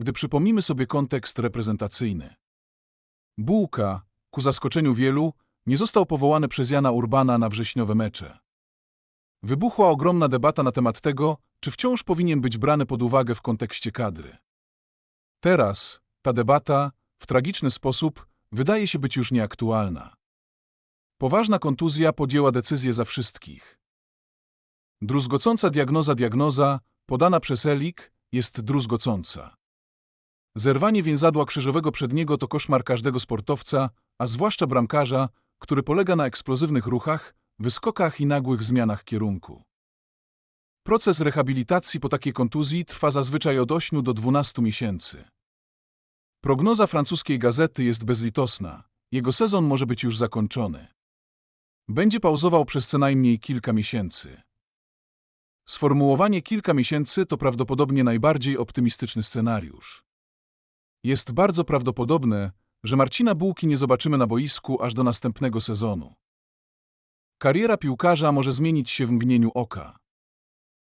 gdy przypomnimy sobie kontekst reprezentacyjny. Bułka, ku zaskoczeniu wielu, nie został powołany przez Jana Urbana na wrześniowe mecze. Wybuchła ogromna debata na temat tego, czy wciąż powinien być brany pod uwagę w kontekście kadry. Teraz ta debata, w tragiczny sposób, wydaje się być już nieaktualna. Poważna kontuzja podjęła decyzję za wszystkich. Druzgocąca diagnoza diagnoza, podana przez Elik, jest druzgocąca. Zerwanie więzadła krzyżowego przedniego to koszmar każdego sportowca, a zwłaszcza bramkarza, który polega na eksplozywnych ruchach, wyskokach i nagłych zmianach kierunku. Proces rehabilitacji po takiej kontuzji trwa zazwyczaj od 8 do 12 miesięcy. Prognoza francuskiej gazety jest bezlitosna. Jego sezon może być już zakończony. Będzie pauzował przez co najmniej kilka miesięcy. Sformułowanie kilka miesięcy to prawdopodobnie najbardziej optymistyczny scenariusz. Jest bardzo prawdopodobne, że Marcina Bułki nie zobaczymy na boisku aż do następnego sezonu. Kariera piłkarza może zmienić się w mgnieniu oka.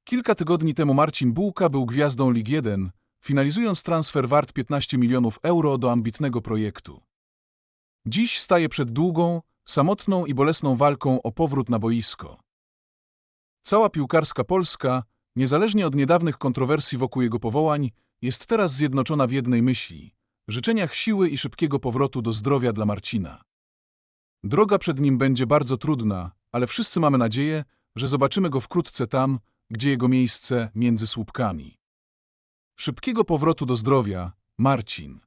Kilka tygodni temu Marcin Bułka był gwiazdą Lig 1, finalizując transfer wart 15 milionów euro do ambitnego projektu. Dziś staje przed długą, samotną i bolesną walką o powrót na boisko. Cała piłkarska Polska, niezależnie od niedawnych kontrowersji wokół jego powołań, jest teraz zjednoczona w jednej myśli – życzeniach siły i szybkiego powrotu do zdrowia dla Marcina. Droga przed nim będzie bardzo trudna, ale wszyscy mamy nadzieję, że zobaczymy go wkrótce tam, gdzie jego miejsce między słupkami. Szybkiego powrotu do zdrowia, Marcin.